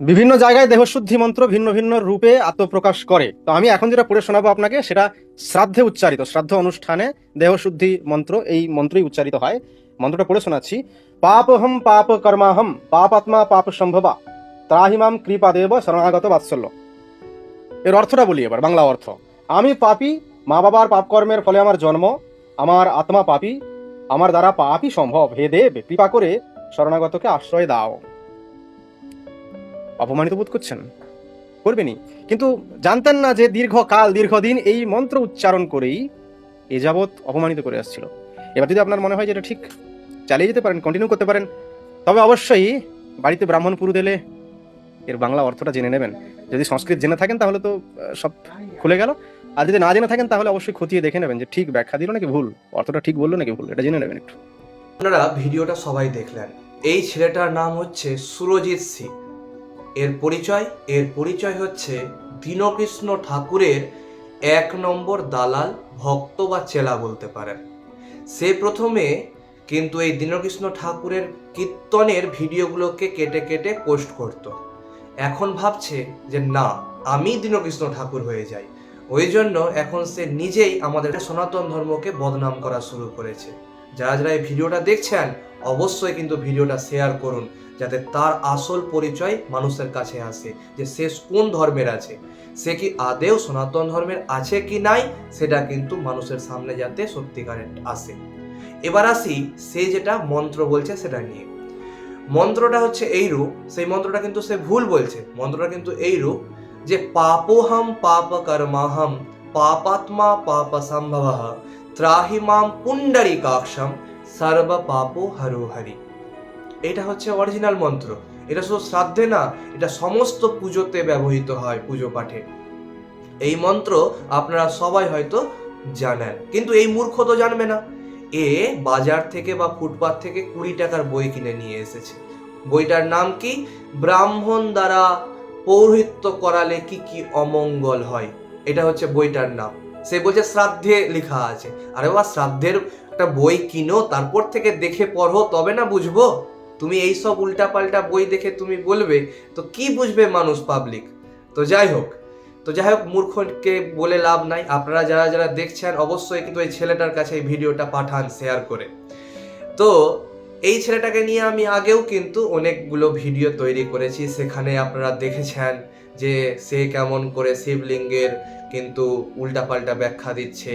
বিভিন্ন জায়গায় দেহশুদ্ধি মন্ত্র ভিন্ন ভিন্ন রূপে আত্মপ্রকাশ করে। তো আমি এখন যেটা পড়ে শোনাবো আপনাকে, সেটা শ্রাদ্ধে উচ্চারিত, শ্রাদ্ধ অনুষ্ঠানে দেহশুদ্ধি মন্ত্র, এই মন্ত্রই উচ্চারিত হয়। মন্ত্রটা পড়ে শোনাচ্ছি। পাপহম পাপ কর্মাহম পাপ আত্মা পাপ সম্ভবা ত্রাহিমাম কৃপা কৃপাদেব শরণাগত বাৎসল্য। এর অর্থটা বলি এবার, বাংলা অর্থ। আমি পাপী, মা বাবার পাপকর্মের ফলে আমার জন্ম, আমার আত্মা পাপী, আমার দ্বারা পাপই সম্ভব। হে দেব, কৃপা করে শরণাগতকে আশ্রয় দাও। অপমানিত বোধ করছেন? করবেনি কিন্তু জানতেন না যে দীর্ঘকাল, দীর্ঘদিন এই মন্ত্র উচ্চারণ করেই এ যাবৎ অপমানিত করে আসছিল। এবার যদি আপনার মনে হয় যে এটা ঠিক, চালিয়ে যেতে পারেন কন্টিনিউ করতে পারেন। তবে অবশ্যই বাড়িতে ব্রাহ্মণ পুরুত এলে এর বাংলা অর্থটা জেনে নেবেন। যদি সংস্কৃত জেনে থাকেন তাহলে তো সব খুলে গেল। আর যদি না জেনে থাকেন তাহলে অবশ্যই খতিয়ে দেখে নেবেন যে ঠিক ব্যাখ্যা দিল নাকি ভুল, অর্থটা ঠিক বলল নাকি ভুল, এটা জেনে নেবেন একটু। আপনারা ভিডিওটা সবাই দেখলেন। এই ছেলেটার নাম হচ্ছে সুরজিৎ সিং। এর পরিচয় এর পরিচয় হচ্ছে দীনকৃষ্ণ ঠাকুরের এক নম্বর দালাল, ভক্ত বা চেলা বলতে পারেন। সে প্রথমে কিন্তু এই দীনকৃষ্ণ ঠাকুরের কীর্তনের ভিডিওগুলোকে কেটে কেটে পোস্ট করত। এখন ভাবছে যে না, আমি দীনকৃষ্ণ ঠাকুর হয়ে যাই। ওই জন্য এখন সে নিজেই আমাদের সনাতন ধর্মকে বদনাম করা শুরু করেছে। যারা যারা এই ভিডিওটা দেখছেন, অবশ্যই কিন্তু ভিডিওটা শেয়ার করুন, যাতে তার আসল পরিচয় মানুষের কাছে আসে, যে সে কোন ধর্মের আছে, সে কি আদেও সনাতন ধর্মের আছে কি নাই, সেটা কিন্তু মানুষের সামনে যাতে সত্যিকারের আসে। এবার আসি, সে যেটা মন্ত্র বলছে সেটা নিয়ে। মন্ত্রটা হচ্ছে এই রূপ, সেই মন্ত্রটা কিন্তু সে ভুল বলছে, মন্ত্রটা কিন্তু এই রূপ, যে পাপোহম পাপ কর্মাহম পাপাত্মা পাপ সম্ভব ত্রাহিমাম পুণ্ডরী কাক্ষম সর্ব পাপো হরো হরি। এটা হচ্ছে অরিজিনাল মন্ত্র। এটা শুধু শ্রাদ্ধে না, এটা সমস্ত পুজোতে ব্যবহৃত হয় পুজো পাঠে। এই মন্ত্র আপনারা সবাই হয়তো জানেন, কিন্তু এই মূর্খ তো জানবে না। এ বাজার থেকে বা ফুটপাথ থেকে কুড়ি টাকার বই কিনে নিয়ে এসেছে। বইটার নাম কি? ব্রাহ্মণ দ্বারা পৌরহিত্য করালে কি কি অমঙ্গল হয়? এটা হচ্ছে বইটার নাম। সে বলছে শ্রাদ্ধে লেখা আছে। আরে বাবা, শ্রাদ্ধের একটা বই কিনো, তারপর থেকে দেখে পড়ো, তবে না বুঝব? তুমি এই সব উল্টাপাল্টা বই দেখে তুমি বলবে, তো কি বুঝবে মানুষ পাবলিক তো যাই হোক, তো যাই হোক, মূর্খকে বলে লাভ নাই। আপনারা যারা যারা দেখছেন, অবশ্যই কিন্তু এই ছেলেটার কাছে এই ভিডিওটা পাঠান শেয়ার করে। তো এই ছেলেটাকে নিয়ে আমি আগেও কিন্তু অনেকগুলো ভিডিও তৈরি করেছি। সেখানে আপনারা দেখেছেন যে সে কেমন করে শিবলিঙ্গের কিন্তু উল্টাপাল্টা ব্যাখ্যা দিচ্ছে।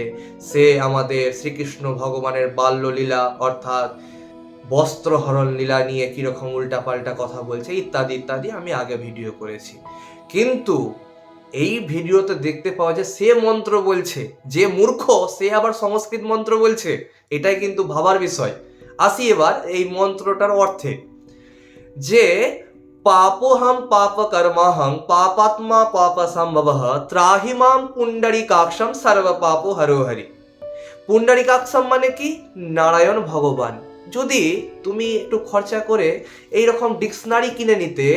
সে আমাদের শ্রীকৃষ্ণ ভগবানের বাল্যলীলা অর্থাৎ বস্ত্রহরণ লীলা নিয়ে কীরকম উল্টাপাল্টা কথা বলছে, ইত্যাদি ইত্যাদি আমি আগে ভিডিও করেছি। কিন্তু এই ভিডিওতে দেখতে পাওয়া যায়, সে মন্ত্র বলছে, যে মূর্খ, সে আবার সংস্কৃত মন্ত্র বলছে, এটাই কিন্তু ভাবার বিষয়। আসি এবার এই মন্ত্রটার অর্থে। যে পাপোহম পাপ কর্মাহং পাপাত্মা পাপ সম্ভব ত্রাহিমাম পুণ্ডরীকাক্ষম সর্ব পাপ হরোহরি পুণ্ডরীকাক্ষম মানে কি? নারায়ণ ভগবান। যদি তুমি একটু খরচা করে এই রকম ডিকশনারি কিনে নিতে,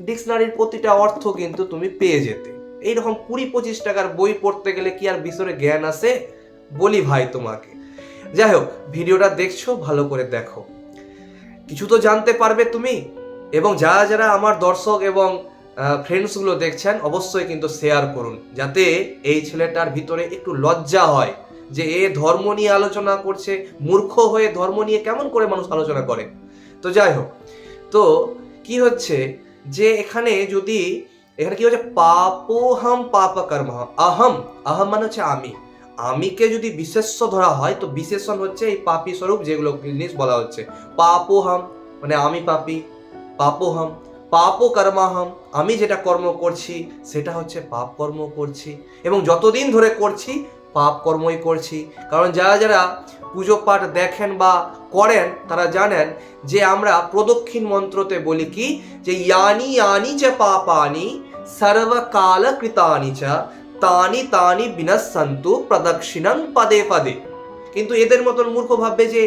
ডিকশনারির প্রতিটা অর্থ কিন্তু তুমি পেয়ে যেতে। এই রকম কুড়ি পঁচিশ টাকার বই পড়তে গেলে কি আর বিশরে জ্ঞান আসে বলি ভাই তোমাকে। যাই হোক, ভিডিওটা দেখছ, ভালো করে দেখো। কিছু তো জানতে পারবে তুমি। এবং যারা যারা আমার দর্শক এবং ফ্রেন্ডসগুলো দেখছেন, অবশ্যই কিন্তু শেয়ার করুন। যাতে এই ছেলেটার ভিতরে একটু লজ্জা হয় যে এ ধর্ম নিয়ে আলোচনা করছে, মূর্খ হয়ে ধর্ম নিয়ে কেমন করে মানুষ আলোচনা করে। তো যাই হোক, তো কি হচ্ছে যে এখানে যদি, এখানে কি হচ্ছে? পাপোহম পাপ কর্ম আহম আহম মানে হচ্ছে আমি। আমিকে যদি বিশেষ্য ধরা হয়, তো বিশেষণ হচ্ছে এই পাপি স্বরূপ যেগুলো জিনিস বলা হচ্ছে। পাপোহম মানে আমি পাপি। পাপোহম পাপো কর্মাহম আমি যেটা কর্ম করছি, সেটা হচ্ছে পাপ কর্ম করছি। এবং যতদিন ধরে করছি, পাপ কর্মই করছি। কারণ যারা যারা পুজো পাঠ দেখেন বা করেন, তারা জানেন যে আমরা প্রদক্ষিণ মন্ত্রতে বলি কি, যে ইয়ানি ইয়ানি চ পাপানি, সর্বকাল কৃতানি চ, তানি তানি বিনස්සন্তু প্রদক্ষিণং পদে পদে। কিন্তু এদের মতন মূর্খ ভাববে যে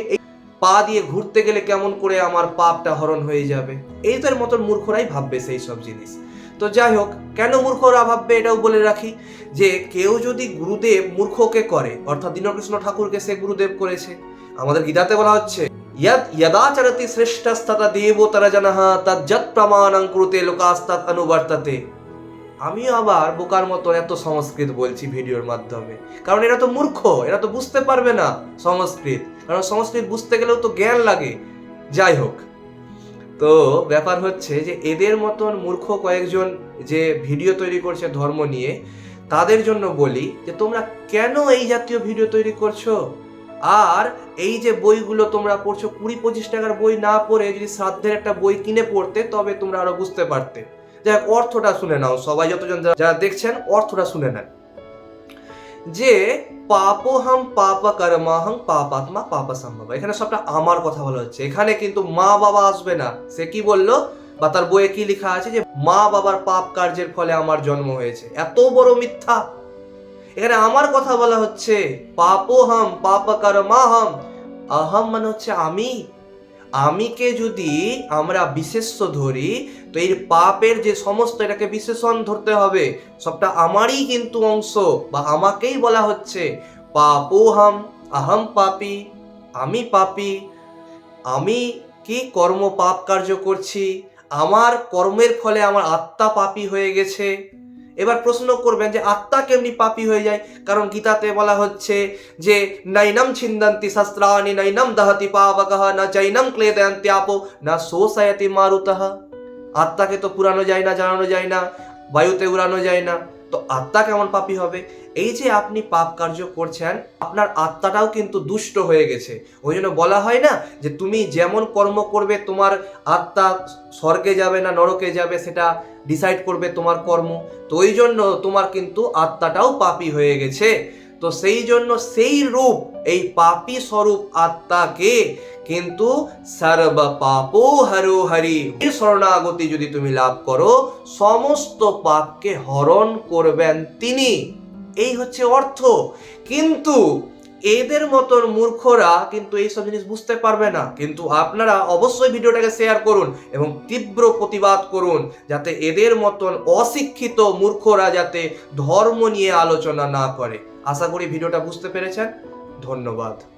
পা দিয়ে ঘুরতে গেলে কেমন করে আমার পাপটা হরণ হয়ে যাবে? এই তার মতন মূর্খরাই ভাববে সেই সব জিনিস। তো যাই হোক, কেন মূর্খরা ভাববে এটাও বলে রাখি যে, কেউ যদি গুরুদেব মূর্খকে করে, অর্থাৎ দীনকৃষ্ণ ঠাকুরকে সে গুরুদেব করেছে, আমাদের গীতাতে বলা হচ্ছে শ্রেষ্ঠ ইয়াদাচরতি দেবতারা জানাহা তৎ যৎ প্রমাণ অঙ্কুরতে লোকাস্তাত অনুবর্তাতে। আমিও আবার বোকার মতো এত সংস্কৃত বলছি ভিডিওর মাধ্যমে। কারণ এরা তো মূর্খ, এরা তো বুঝতে পারবে না সংস্কৃত। কারণ সংস্কৃত বুঝতে গেলেও তো জ্ঞান লাগে। যাই হোক। তো ব্যাপার হচ্ছে যে এদের মতন মূর্খ কয়েকজন যে ভিডিও তৈরি করছে ধর্ম নিয়ে, তাদের জন্য বলি যে তোমরা কেন এই জাতীয় ভিডিও তৈরি করছ? আর এই যে বইগুলো তোমরা পড়ছো, কুড়ি পঁচিশ টাকার বই না পড়ে যদি শ্রাদ্ধের একটা বই কিনে পড়তে, তবে তোমরা আরও বুঝতে পারতে। যাই অর্থটা শুনে নাও সবাই, যতজন যারা দেখছেন, অর্থটা শুনে নেন। যে পাপোহম পাপ কর্মাহং পাপাত্মা পাপ সম্ভব। এখানে সবটা আমার কথা বলা হচ্ছে। এখানে কিন্তু মা বাবা আসবে না। সে কি বলল? বা তার বইয়ে কি লেখা আছে যে, মা বাবার পাপ কার্যের ফলে আমার জন্ম হয়েছে। এত বড় মিথ্যা। এখানে আমার কথা বলা হচ্ছে পাপোহম পাপ কর্মাহম আহম মানে হচ্ছে আমি। আমিকে যদি আমরা বিশেষ্য ধরি, তো এই পাপের যে সমস্ত এটাকে বিশেষণ ধরতে হবে, সবটা আমারই কিন্তু অংশ বা আমাকেই বলা হচ্ছে। পাপোহম, আহম পাপি, আমি পাপি, আমি কি কর্ম পাপ কার্য করছি, আমার কর্মের ফলে আমার আত্মা পাপী হয়ে গেছে। এবার প্রশ্ন করবেন যে আত্মা কেমনি পাপি হয়ে যায়? কারণ গীতাতে বলা হচ্ছে যে নৈনম ছিন্দান্তি শাস্ত্রানি নৈনম দহতি পাবকহ, না জৈনম ক্লেদয়ন্তি আপো, না শোষায়তি মারুতঃ আত্মাকে তো পুরানো যায় না, জানানো যায় না, বায়ুতে উড়ানো যায় না। তো আত্মা কেমন পাপী হবে? এই যে আপনি পাপ কার্য করছেন, আপনার আত্মাটাও কিন্তু দুষ্ট হয়ে গেছে। ওই জন্য বলা হয় না যে তুমি যেমন কর্ম করবে, তোমার আত্মা স্বর্গে যাবে না নরকে যাবে, সেটা ডিসাইড করবে তোমার কর্ম। তো ওই জন্য তোমার কিন্তু আত্মাটাও পাপী হয়ে গেছে। তো সেই জন্য সেই রূপ, এই পাপী স্বরূপ আত্মাকে কিন্তু সর্ব পাপো হরো হরি। শরণাগতি যদি তুমি লাভ করো, সমস্ত পাপকে হরণ করবেন তিনি। এই হচ্ছে অর্থ। কিন্তু এদের মতন মূর্খরা কিন্তু এইসব জিনিস বুঝতে পারবে না। কিন্তু আপনারা অবশ্যই ভিডিওটাকে শেয়ার করুন এবং তীব্র প্রতিবাদ করুন যাতে এদের মতন অশিক্ষিত মূর্খরা যাতে ধর্ম নিয়ে আলোচনা না করে। আশা করি ভিডিওটা বুঝতে পেরেছেন। ধন্যবাদ।